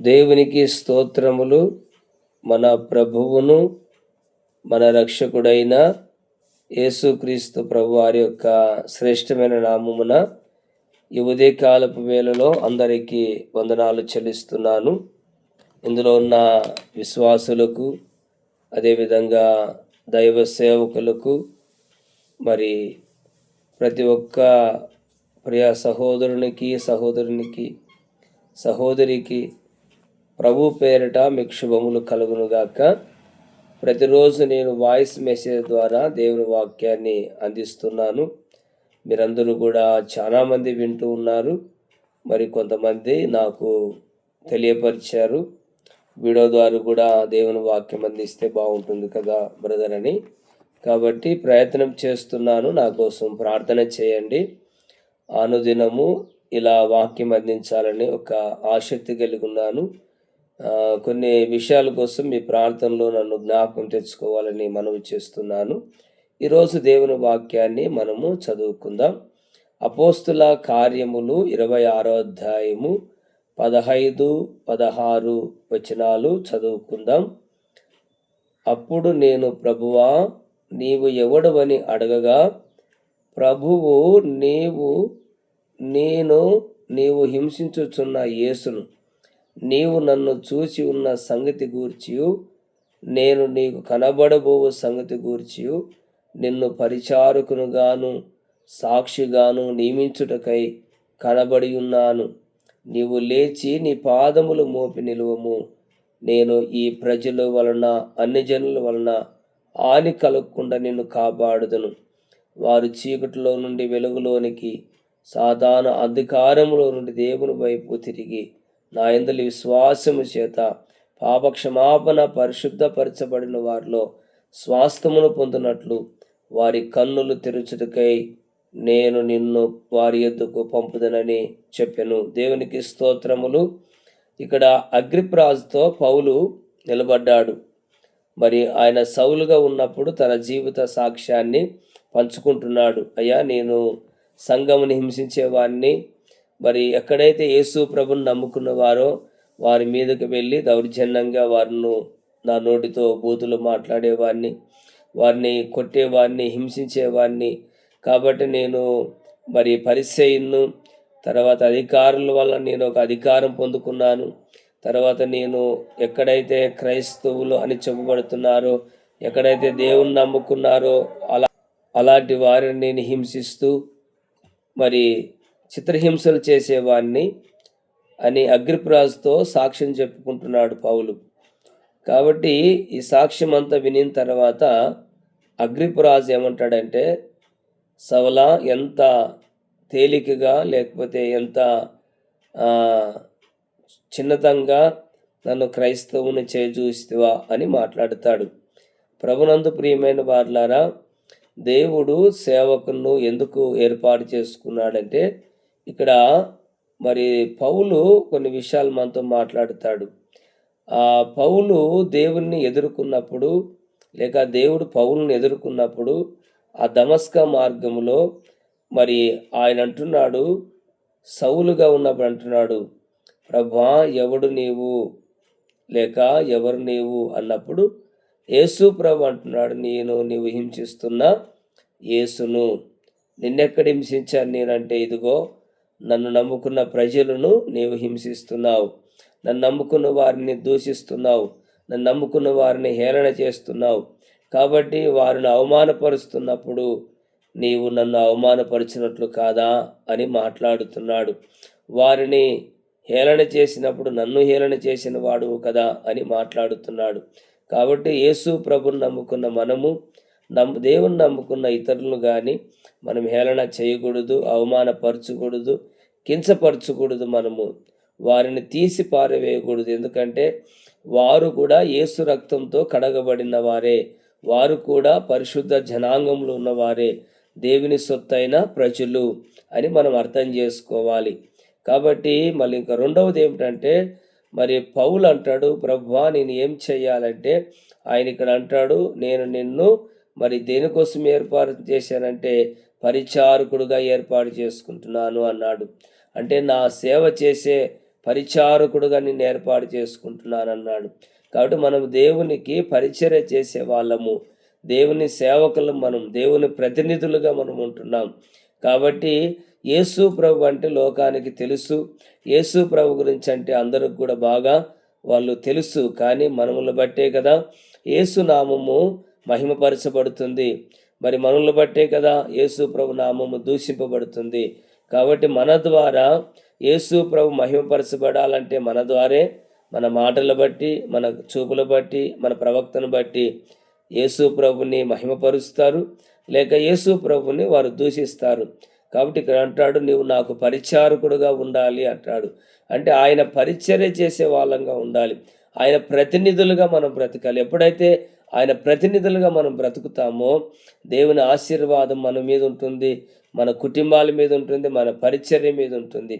దేవునికి స్తోత్రములు మన ప్రభువును మన రక్షకుడైన యేసుక్రీస్తు ప్రభు వారి యొక్క శ్రేష్టమైన నామమున ఈ ఉదయకాలపు వేళలో అందరికీ వందనాలు చెల్లిస్తున్నాను. ఇందులో ఉన్న విశ్వాసులకు అదేవిధంగా దైవ సేవకులకు మరి ప్రతి ఒక్క ప్రియ సహోదరునికి సహోదరునికి సహోదరికి ప్రభు పేరిట మీకు శుభములు కలుగునుగాక. ప్రతిరోజు నేను వాయిస్ మెసేజ్ ద్వారా దేవుని వాక్యాన్ని అందిస్తున్నాను. మీరందరూ కూడా చాలామంది వింటూ ఉన్నారు. మరి కొంతమంది నాకు తెలియపరిచారు. వీడియో ద్వారా కూడా దేవుని వాక్యం అందిస్తే బాగుంటుంది కదా బ్రదర్ అని. కాబట్టి ప్రయత్నం చేస్తున్నాను. నా కోసం ప్రార్థన చేయండి. అనుదినము ఇలా వాక్యం అందించాలని ఒక ఆసక్తి కలిగి ఉన్నాను. కొన్ని విషయాల కోసం మీ ప్రార్థనలో నన్ను జ్ఞాపకం తెచ్చుకోవాలని మనవి చేస్తున్నాను. ఈరోజు దేవుని వాక్యాన్ని మనము చదువుకుందాం. అపోస్తుల కార్యములు ఇరవై ఆరో అధ్యాయము పదహైదు పదహారు వచనాలు చదువుకుందాం. అప్పుడు నేను ప్రభువా నీవు ఎవడవని అడగగా ప్రభువు నీవు నేను నీవు హింసించుచున్న యేసును. నీవు నన్ను చూచి ఉన్న సంగతి గూర్చియు. నేను నీకు కనబడబోవు సంగతి గూర్చియు. నిన్ను పరిచారకునుగాను సాక్షిగాను నియమించుటకై కనబడి ఉన్నాను నీవు లేచి నీ పాదములు మోపి నిలువము. నేను ఈ ప్రజల వలన అన్ని జనుల వలన హాని కలగకుండా నిన్ను కాపాడుదును. వారు చీకటిలో నుండి వెలుగులోనికి సాధారణ అధికారంలో నుండి దేవుని వైపు తిరిగి నా ఎందులి విశ్వాసము చేత పాపక్షమాపణ పరిశుద్ధపరచబడిన వారిలో స్వాస్థమును పొందినట్లు వారి కన్నులు తెరుచుటకై నేను నిన్ను వారి ఎద్దుకు పంపుదనని చెప్పాను. దేవునికి స్తోత్రములు. ఇక్కడ అగ్రిప్రాజుతో పౌలు నిలబడ్డాడు. మరి ఆయన సౌలుగా ఉన్నప్పుడు తన జీవిత సాక్ష్యాన్ని పంచుకుంటున్నాడు. అయ్యా నేను సంఘముని హింసించేవాడిని మరి ఎక్కడైతే యేసు ప్రభుని నమ్ముకున్నవారో వారి మీదకి వెళ్ళి దౌర్జన్యంగా వారిను నా నోటితో బూతులు మాట్లాడేవాడిని వారిని కొట్టేవాడిని హింసించేవాడిని కాబట్టి నేను మరి పరిచయను తర్వాత అధికారుల వల్ల నేను ఒక అధికారం పొందుకున్నాను తర్వాత నేను ఎక్కడైతే క్రైస్తవులు అని చెప్పబడుతున్నారో ఎక్కడైతే దేవుని నమ్ముకున్నారో అలా అలాంటి వారిని నేను హింసిస్తూ మరి చిత్రహింసలు చేసేవాడిని అని అగ్రిప్రాజుతో సాక్ష్యం చెప్పుకుంటున్నాడు పౌలు. కాబట్టి ఈ సాక్ష్యం అంతా వినిన తర్వాత అగ్రిపురాజు ఏమంటాడంటే సవలా ఎంత తేలికగా లేకపోతే ఎంత చిన్నతంగా నన్ను క్రైస్తవుని చేజూస్తావా అని మాట్లాడతాడు. ప్రభునందు ప్రియమైన వార్లారా దేవుడు సేవకును ఎందుకు ఏర్పాటు చేసుకున్నాడంటే ఇక్కడ మరి పౌలు కొన్ని విషయాలు మనతో మాట్లాడుతాడు. ఆ పౌలు దేవుణ్ణి ఎదుర్కొన్నప్పుడు లేక దేవుడు పౌలను ఎదుర్కొన్నప్పుడు ఆ దమస్క మార్గంలో మరి ఆయన అంటున్నాడు సౌలుగా ఉన్నప్పుడు అంటున్నాడు ప్రభా ఎవడు నీవు? లేక ఎవరు నీవు? అన్నప్పుడు యేసు ప్రభు అంటున్నాడు నేను నీవు హింసిస్తున్న యేసును. నిన్నెక్కడ హింసించాను నేనంటే ఇదిగో నన్ను నమ్ముకున్న ప్రజలను నీవు హింసిస్తున్నావు. నన్ను నమ్ముకున్న వారిని దూషిస్తున్నావు. నన్ను నమ్ముకున్న వారిని హేళన చేస్తున్నావు. కాబట్టి వారిని అవమానపరుస్తున్నప్పుడు నీవు నన్ను అవమానపరిచినట్లు కాదా అని మాట్లాడుతున్నాడు. వారిని హేళన చేసినప్పుడు నన్ను హేళన చేసిన వాడు కదా అని మాట్లాడుతున్నాడు. కాబట్టి యేసు ప్రభుని నమ్ముకున్న మనము నమ్ము దేవుని నమ్ముకున్న ఇతరులను కానీ మనం హేళన చేయకూడదు అవమానపరచకూడదు కించపరచకూడదు మనము. వారిని తీసి పారవేయకూడదు. ఎందుకంటే వారు కూడా యేసు రక్తంతో కడగబడిన వారే. వారు కూడా పరిశుద్ధ జనాంగంలో ఉన్నవారే దేవుని సొత్తైన ప్రజలు అని మనం అర్థం చేసుకోవాలి. కాబట్టి మళ్ళీ ఇంకా రెండవది ఏమిటంటే మరి పౌలు అంటాడు ప్రభువా నేను ఏం చెయ్యాలంటే ఆయన ఇక్కడ అంటాడు నేను నిన్ను మరి దేనికోసం ఏర్పాటు చేశానంటే పరిచారకుడుగా ఏర్పాటు చేసుకుంటున్నాను అన్నాడు. అంటే నా సేవ చేసే పరిచారకుడుగా నేను ఏర్పాటు చేసుకుంటున్నాను అన్నాడు. కాబట్టి మనం దేవునికి పరిచర్య చేసే వాళ్ళము. దేవుని సేవకులు మనం దేవుని ప్రతినిధులుగా మనం ఉంటున్నాం. కాబట్టి యేసు ప్రభు అంటే లోకానికి తెలుసు. యేసు ప్రభు గురించి అంటే అందరికి కూడా బాగా వాళ్ళు తెలుసు. కానీ మనములు బట్టే కదా యేసు నామము మహిమపరచబడుతుంది. మరి మనల్ని బట్టే కదా యేసు ప్రభు నామము దూషింపబడుతుంది. కాబట్టి మన ద్వారా యేసు ప్రభు మహిమపరచబడాలంటే మన ద్వారే మన మాటలు బట్టి మన చూపులు బట్టి మన ప్రవక్తను బట్టి యేసు ప్రభుని మహిమపరుస్తారు. లేక యేసు ప్రభుని వారు దూషిస్తారు. కాబట్టి ఇక్కడ అంటాడు నీవు నాకు పరిచారకుడుగా ఉండాలి అంటాడు. అంటే ఆయన పరిచర్య చేసే వాళ్ళంగా ఉండాలి. ఆయన ప్రతినిధులుగా మనం బ్రతకాలి. ఎప్పుడైతే ఆయన ప్రతినిధులుగా మనం బ్రతుకుతామో దేవుని ఆశీర్వాదం మన మీద ఉంటుంది మన కుటుంబాల మీద ఉంటుంది మన పరిచర్య మీద ఉంటుంది.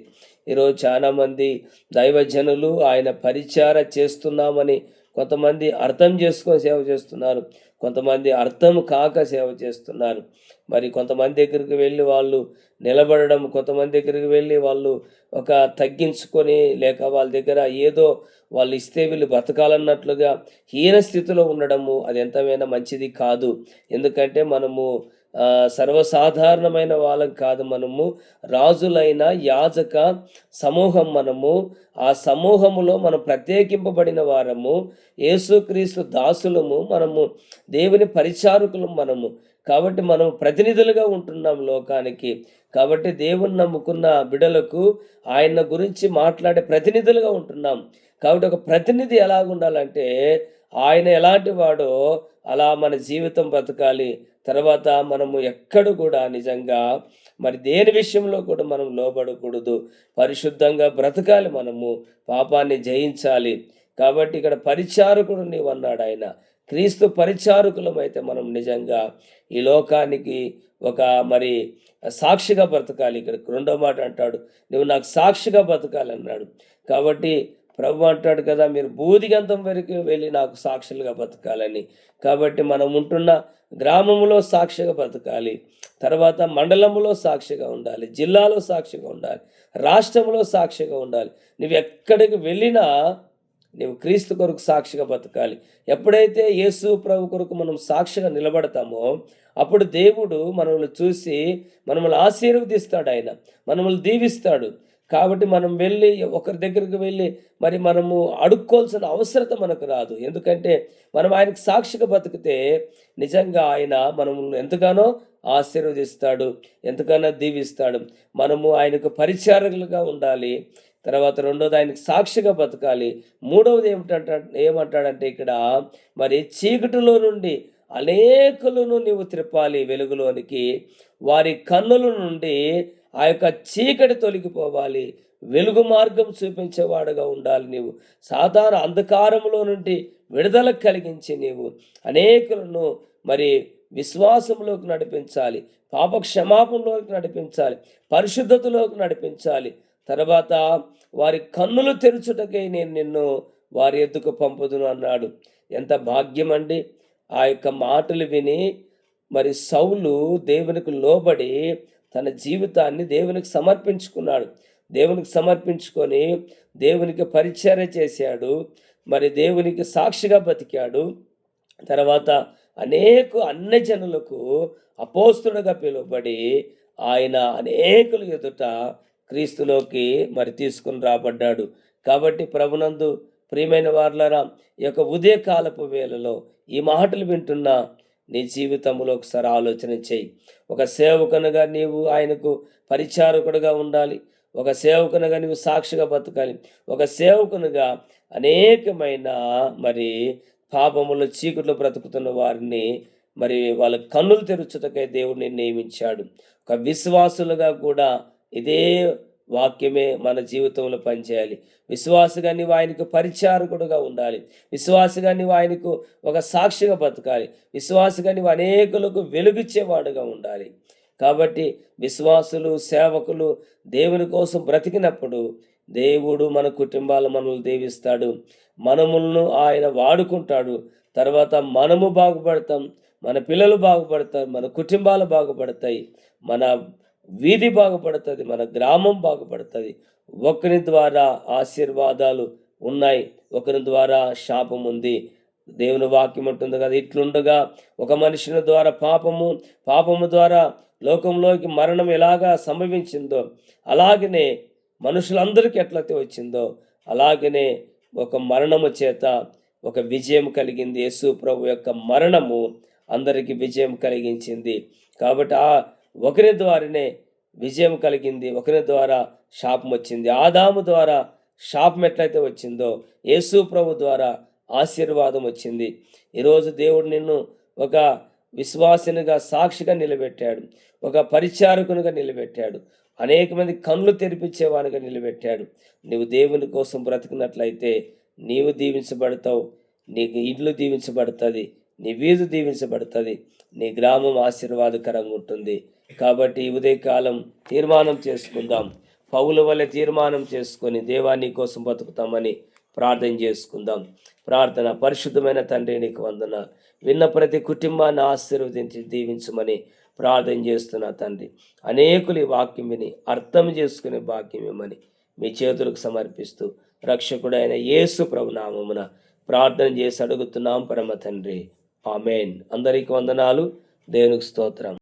ఈరోజు చాలామంది దైవజనులు ఆయన పరిచార చేస్తున్నామని కొంతమంది అర్థం చేసుకొని సేవ చేస్తున్నారు కొంతమంది అర్థం కాక సేవ చేస్తున్నారు. మరి కొంతమంది దగ్గరికి వెళ్ళి వాళ్ళు నిలబడడం కొంతమంది దగ్గరికి వెళ్ళి వాళ్ళు ఒక తగ్గించుకొని లేక వాళ్ళ దగ్గర ఏదో వాళ్ళు ఇస్తే వీళ్ళు బతకాలన్నట్లుగా హీన స్థితిలో ఉండడము అది ఎంతమైనా మంచిది కాదు. ఎందుకంటే మనము సర్వసాధారణమైన వాళ్ళం కాదు మనము. రాజులైన యాజక సమూహం మనము. ఆ సమూహములో మనం ప్రత్యేకింపబడిన వారము. యేసుక్రీస్తు దాసులము మనము. దేవుని పరిచారకులు మనము. కాబట్టి మనం ప్రతినిధులుగా ఉంటున్నాం లోకానికి. కాబట్టి దేవుని నమ్ముకున్న బిడలకు ఆయన గురించి మాట్లాడే ప్రతినిధులుగా ఉంటున్నాం. కాబట్టి ఒక ప్రతినిధి ఎలాగుండాలంటే ఆయన ఎలాంటి వాడో అలా మన జీవితం బ్రతకాలి. తర్వాత మనము ఎక్కడ కూడా నిజంగా మరి దేని విషయంలో కూడా మనం లోబడకూడదు. పరిశుద్ధంగా బ్రతకాలి మనము. పాపాన్ని జయించాలి. కాబట్టి ఇక్కడ పరిచారకుడు నీవు అన్నాడు ఆయన. క్రీస్తు పరిచారకులం అయితే మనం నిజంగా ఈ లోకానికి ఒక మరి సాక్షిగా బ్రతకాలి. ఇక్కడ రెండో మాట అంటాడు. నువ్వు నాకు సాక్షిగా బ్రతకాలి అన్నాడు. కాబట్టి ప్రభు అంటాడు కదా మీరు బూదిగంతం వరకు వెళ్ళి నాకు సాక్షులుగా బ్రతకాలని. కాబట్టి మనం ఉంటున్న గ్రామంలో సాక్షిగా బతకాలి తర్వాత మండలంలో సాక్షిగా ఉండాలి. జిల్లాలో సాక్షిగా ఉండాలి. రాష్ట్రంలో సాక్షిగా ఉండాలి. నువ్వు ఎక్కడికి వెళ్ళినా నీవు క్రీస్తు కొరకు సాక్షిగా బతకాలి ఎప్పుడైతే యేసు ప్రభు కొరకు మనం సాక్షిగా నిలబడతామో అప్పుడు దేవుడు మనల్ని చూసి మనల్ని ఆశీర్వదిస్తాడు ఆయన. మనల్ని దీవిస్తాడు. కాబట్టి మనం వెళ్ళి ఒకరి దగ్గరికి వెళ్ళి మరి మనము అడుక్కోవాల్సిన అవసరత మనకు రాదు. ఎందుకంటే మనం ఆయనకు సాక్షిగా బతికితే నిజంగా ఆయన మనము ఎంతగానో ఆశీర్వదిస్తాడు ఎంతగానో దీవిస్తాడు. మనము ఆయనకు పరిచారకులుగా ఉండాలి. తర్వాత రెండోది ఆయనకు సాక్షిగా బతకాలి. మూడవది ఏమిటంట ఏమంటాడంటే ఇక్కడ మరి చీకటిలో నుండి అనేకులను నీవు త్రిప్పాలి వెలుగులోనికి. వారి కన్నుల నుండి ఆ యొక్క చీకటి తొలగిపోవాలి. వెలుగు మార్గం చూపించేవాడుగా ఉండాలి నీవు. సాధారణ అంధకారంలో నుండి విడుదల కలిగించి నీవు. అనేకులను మరి విశ్వాసంలోకి నడిపించాలి. పాప క్షమాపణలోకి నడిపించాలి. పరిశుద్ధతలోకి నడిపించాలి. తర్వాత వారి కన్నులు తెరుచుటకై నేను నిన్ను వారి ఎద్దుకు పంపుదును అన్నాడు. ఎంత భాగ్యం అండి ఆ యొక్క మాటలు విని మరి సౌలు దేవునికి లోబడి తన జీవితాన్ని దేవునికి సమర్పించుకున్నాడు. దేవునికి సమర్పించుకొని దేవునికి పరిచర్య చేశాడు. మరి దేవునికి సాక్షిగా బతికాడు. తర్వాత అనేక అన్ని జనులకు అపోస్తుడుగా పిలువబడి ఆయన అనేకుల ఎదుట క్రీస్తులోకి మరి తీసుకుని రాబడ్డాడు. కాబట్టి ప్రభునందు ప్రియమైన వార్లరా ఈ యొక్క ఉదయకాలపు వేళలో ఈ మాటలు వింటున్న నీ జీవితంలో ఒకసారి ఆలోచన చేయి. ఒక సేవకునిగా నీవు ఆయనకు పరిచారకుడుగా ఉండాలి. ఒక సేవకునిగా నీవు సాక్షిగా బతకాలి. ఒక సేవకునిగా అనేకమైన మరి పాపములు చీకట్లో బ్రతుకుతున్న వారిని మరి వాళ్ళ కన్నులు తెరుచుటకై దేవుడిని నియమించాడు. ఒక విశ్వాసులుగా కూడా ఇదే వాక్యమే మన జీవితంలో పనిచేయాలి. విశ్వాసగా నీవు ఆయనకు పరిచారకుడుగా ఉండాలి. విశ్వాసగా నీవు ఆయనకు ఒక సాక్షిగా బతకాలి. విశ్వాసగా నీవు అనేకులకు వెలుగిచ్చేవాడుగా ఉండాలి. కాబట్టి విశ్వాసులు సేవకులు దేవుని కోసం బ్రతికినప్పుడు దేవుడు మన కుటుంబాలు మనల్ని దేవిస్తాడు. మనములను ఆయన వాడుకుంటాడు. తర్వాత మనము బాగుపడతాం. మన పిల్లలు బాగుపడతారు. మన కుటుంబాలు బాగుపడతాయి. మన వీధి బాగుపడుతుంది మన గ్రామం బాగుపడుతుంది. ఒకరి ద్వారా ఆశీర్వాదాలు ఉన్నాయి ఒకరి ద్వారా శాపం ఉంది. దేవుని వాక్యం ఉంటుంది కదా ఇట్లుండగా ఒక మనిషిని ద్వారా పాపము పాపము ద్వారా లోకంలోకి మరణం ఎలాగా సంభవించిందో అలాగనే మనుషులందరికీ ఎట్లయితే వచ్చిందో అలాగనే ఒక మరణము చేత ఒక విజయం కలిగింది. యేసు ప్రభు యొక్క మరణము అందరికీ విజయం కలిగించింది. కాబట్టి ఆ ఒకరి ద్వారానే విజయం కలిగింది ఒకరి ద్వారా శాపం వచ్చింది. ఆదాము ద్వారా శాపం ఎట్లయితే వచ్చిందో యేసు ప్రభు ద్వారా ఆశీర్వాదం వచ్చింది. ఈరోజు దేవుడు నిన్ను ఒక విశ్వాసినిగా సాక్షిగా నిలబెట్టాడు. ఒక పరిచారకునిగా నిలబెట్టాడు. అనేక మంది కన్నులు తెరిపించేవానిగా నిలబెట్టాడు. నీవు దేవుని కోసం బ్రతికినట్లయితే నీవు దీవించబడతావు నీకు ఇండ్లు దీవించబడుతుంది నీ వీధి దీవించబడుతుంది నీ గ్రామం ఆశీర్వాదకరంగా ఉంటుంది. కాబట్టి ఉదయకాలం తీర్మానం చేసుకుందాం. పౌల వల్ల తీర్మానం చేసుకొని దేవాన్ని కోసం బతుకుతామని ప్రార్థన చేసుకుందాం. ప్రార్థన పరిశుద్ధమైన తండ్రి నీకు వందన విన్న ప్రతి కుటుంబాన్ని ఆశీర్వదించి దీవించమని ప్రార్థన చేస్తున్నా తండ్రి. అనేకులు వాక్యం విని అర్థం చేసుకునే భాగ్యం ఇవ్వమని మీ చేతులకు సమర్పిస్తూ రక్షకుడైన యేసు ప్రభునామమున ప్రార్థన చేసి అడుగుతున్నాం పరమ తండ్రి. ఆమెన్. అందరికీ వందనాలు. దేవునికి స్తోత్రం.